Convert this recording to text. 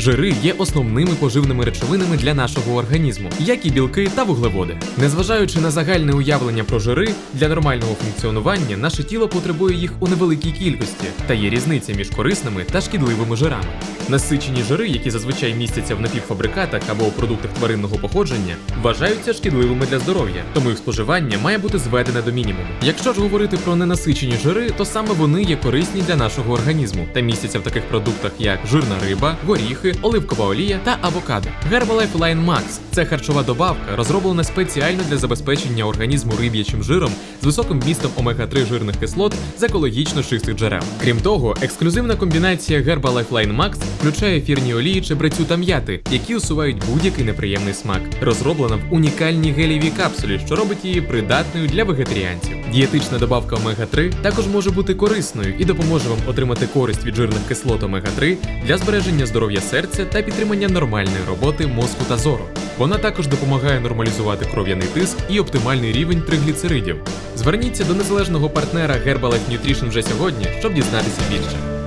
Жири є основними поживними речовинами для нашого організму, як і білки та вуглеводи. Незважаючи на загальне уявлення про жири, для нормального функціонування наше тіло потребує їх у невеликій кількості, та є різниця між корисними та шкідливими жирами. Насичені жири, які зазвичай містяться в напівфабрикатах або у продуктах тваринного походження, вважаються шкідливими для здоров'я, тому їх споживання має бути зведене до мінімуму. Якщо ж говорити про ненасичені жири, то саме вони є корисні для нашого організму та містяться в таких продуктах, як жирна риба, горіхи, оливкова олія та авокадо. Herbalife Line Max – це харчова добавка, розроблена спеціально для забезпечення організму риб'ячим жиром з високим вмістом омега-3 жирних кислот з екологічно чистих джерел. Крім того, ексклюзивна комбінація Herbalife Line Max включає ефірні олії чебрецю та м'яти, які усувають будь-який неприємний смак. Розроблена в унікальній гелівій капсулі, що робить її придатною для вегетаріанців. Дієтична добавка омега-3 також може бути корисною і допоможе вам отримати користь від жирних кислот омега-3 для збереження здоров'я серця та підтримання нормальної роботи мозку та зору. Вона також допомагає нормалізувати кров'яний тиск і оптимальний рівень тригліцеридів. Зверніться до незалежного партнера Herbalife Nutrition вже сьогодні, щоб дізнатися більше.